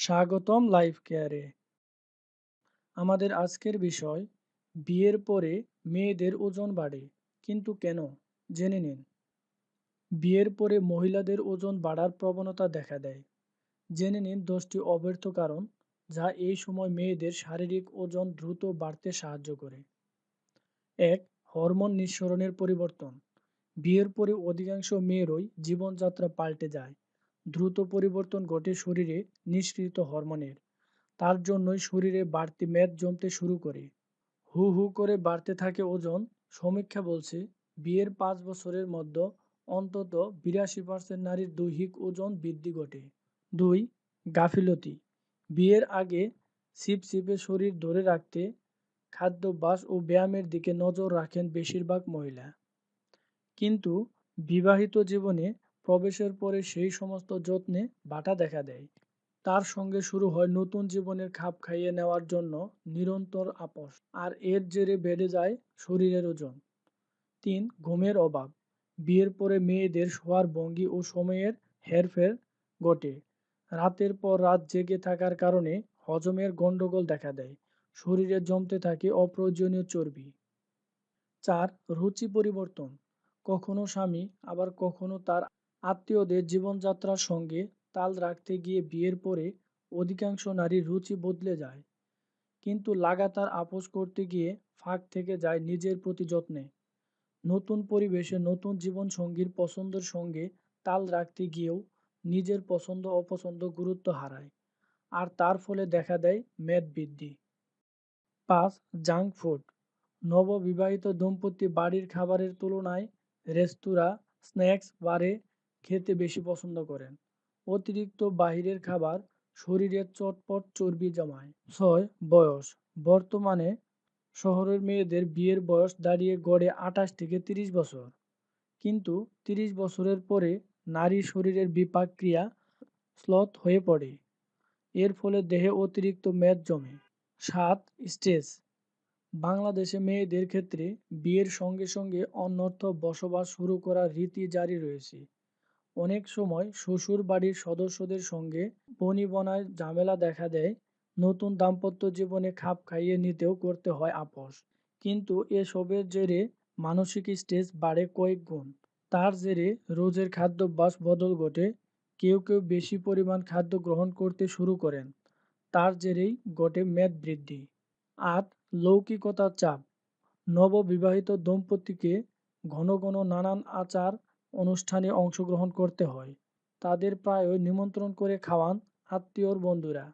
স্বাগতম লাইফ কেয়ারে। আমাদের আজকের বিষয়, বিয়ের পরে মেয়েদের ওজন বাড়ে, কিন্তু কেন? জেনে নিন। বিয়ের পরে মহিলাদের ওজন বাড়ার প্রবণতা দেখা দেয়। জেনে নিন দশটি অব্যর্থ কারণ যা এই সময় মেয়েদের শারীরিক ওজন দ্রুত বাড়তে সাহায্য করে। এক, হরমোন নিঃসরণের পরিবর্তন। বিয়ের পরে অধিকাংশ মেয়েরই জীবনযাত্রা পাল্টে যায়। দ্রুত পরিবর্তন ঘটে শরীরে নিষ্কৃত হরমোনের। তার জন্যই শরীরে বাড়তি মেদ জমতে শুরু করে। হু হু করে বাড়তে থাকে ওজন। সমীক্ষা বলছে, বিয়ের পাঁচ বছরের মধ্যে অন্তত বিরাশি পার্সেন্ট নারীর দৈহিক ওজন বৃদ্ধি ঘটে। দুই, গাফিলতি। বিয়ের আগে সিপ সিপে শরীর ধরে রাখতে খাদ্যাভ্যাস ও ব্যায়ামের দিকে নজর রাখেন বেশিরভাগ মহিলা। কিন্তু বিবাহিত জীবনে প্রবেশের পরে সেই সমস্ত যত্নে বাটা দেখা দেয়। তার সঙ্গে শুরু হয় নতুন জীবনের খাপ খাইয়ে নেওয়ার জন্য নিরন্তর আপস আর এর জেরে বেড়ে যায় শরীরের ওজন। তিন, ঘুমের অভাব। বিয়ের পরে মেয়েদের শোয়ার ভঙ্গি ও সময়ের হেরফের ঘটে। রাতের পর রাত জেগে থাকার কারণে হজমের গণ্ডগোল দেখা দেয়। শরীরে জমতে থাকে অপ্রয়োজনীয় চর্বি। চার, রুচি পরিবর্তন। কখনো স্বামী, আবার কখনো তার আত্মীয়দের জীবনযাত্রার সঙ্গে তাল রাখতে গিয়ে বিয়ের পরে অধিকাংশ নারীর রুচি বদলে যায়। কিন্তু লাগাতার আপোষ করতে গিয়ে ফাঁক থেকে যায় নিজের প্রতি যত্নে। নতুন পরিবেশে নতুন জীবনসঙ্গীর পছন্দের সঙ্গে তাল রাখতে গিয়েও নিজের পছন্দ অপছন্দ গুরুত্ব হারায়। আর তার ফলে দেখা দেয় মেদ বৃদ্ধি। পাঁচ, জাঙ্ক ফুড। নববিবাহিত দম্পতি বাড়ির খাবারের তুলনায় রেস্তোরাঁ, স্ন্যাক্স, বারে খেতে বেশি পছন্দ করেন। অতিরিক্ত বাহিরের খাবার শরীরে চটপট চর্বি জমায়। ছয়, বয়স। বর্তমানে শহরের মেয়েদের বিয়ের বয়স দাঁড়িয়ে গড়ে আঠাশ থেকে তিরিশ বছর। কিন্তু তিরিশ বছরের পরে নারী শরীরের বিপাক ক্রিয়া স্লথ হয়ে পড়ে। এর ফলে দেহে অতিরিক্ত মেদ জমে। সাত স্টেজ বাংলাদেশে মেয়েদের ক্ষেত্রে বিয়ের সঙ্গে সঙ্গে অন্যত্র বসবাস শুরু করার রীতি জারি রয়েছে। অনেক সময় শ্বশুর বাড়ির সদস্যদের সঙ্গে বনিবনায় ঝামেলা দেখা দেয়। নতুন দাম্পত্য জীবনে খাপ খাইয়ে নিতেও করতে হয় আপোষ। কিন্তু এসবের জেরে মানসিক স্টেজ বাড়ে কয়েক গুণ। তার জেরে রোজের খাদ্যাভ্যাস বদল ঘটে। কেউ কেউ বেশি পরিমাণ খাদ্য গ্রহণ করতে শুরু করেন। তার জেরেই ঘটে মেদ বৃদ্ধি। আট, লৌকিকতার চাপ। নববিবাহিত দম্পতিকে ঘন ঘন নানান আচার অনুষ্ঠানে অংশগ্রহণ করতে হয়। তাদের প্রায়ই নিমন্ত্রণ করে খাওয়ান আত্মীয়র বন্ধুরা।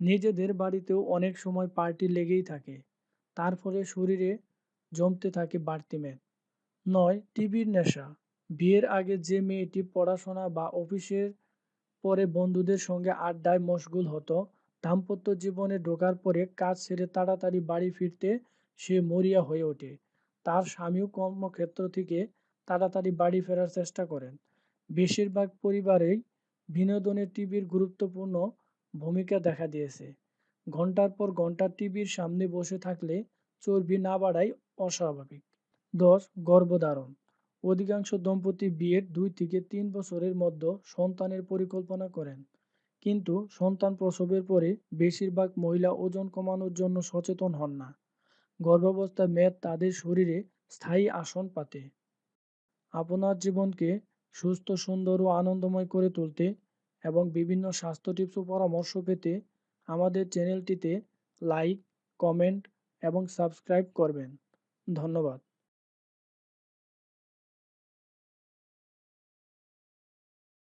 নিজেদের বাড়িতেও অনেক সময় পার্টি লেগেই থাকে। তার ফলে শরীরে জমতে থাকে বাড়তি মেদ। নয়, টিভির নেশা। বিয়ের আগে যে মেয়েটি পড়াশোনা বা অফিসের পরে বন্ধুদের সঙ্গে আড্ডায় মশগুল হতো, দাম্পত্য জীবনে ঢোকার পরে কাজ ছেড়ে তাড়াতাড়ি বাড়ি ফিরতে সে মরিয়া হয়ে ওঠে। তার স্বামীও কর্মক্ষেত্র থেকে তাড়াতাড়ি বাড়ি ফেরার চেষ্টা করেন। বেশিরভাগ পরিবারেই বিনোদনের টিভির গুরুত্বপূর্ণ ভূমিকা দেখা দিয়েছে। ঘণ্টার পর ঘণ্টা টিভির সামনে বসে থাকলে চর্বি না বাড়াই অস্বাভাবিক। দশ, গর্ভধারণ। অধিকাংশ দম্পতি বিয়ের দুই থেকে তিন বছরের মধ্যে সন্তানের পরিকল্পনা করেন। কিন্তু সন্তান প্রসবের পরে বেশিরভাগ মহিলা ওজন কমানোর জন্য সচেতন হন না। গর্ভাবস্থায় মেদ তাদের শরীরে স্থায়ী আসন পাতে। আপনার জীবনকে সুস্থ, সুন্দর ও আনন্দময় করে তুলতে এবং বিভিন্ন স্বাস্থ্য টিপস ও পরামর্শ পেতে আমাদের চ্যানেলটিতে লাইক, কমেন্ট এবং সাবস্ক্রাইব করবেন। ধন্যবাদ।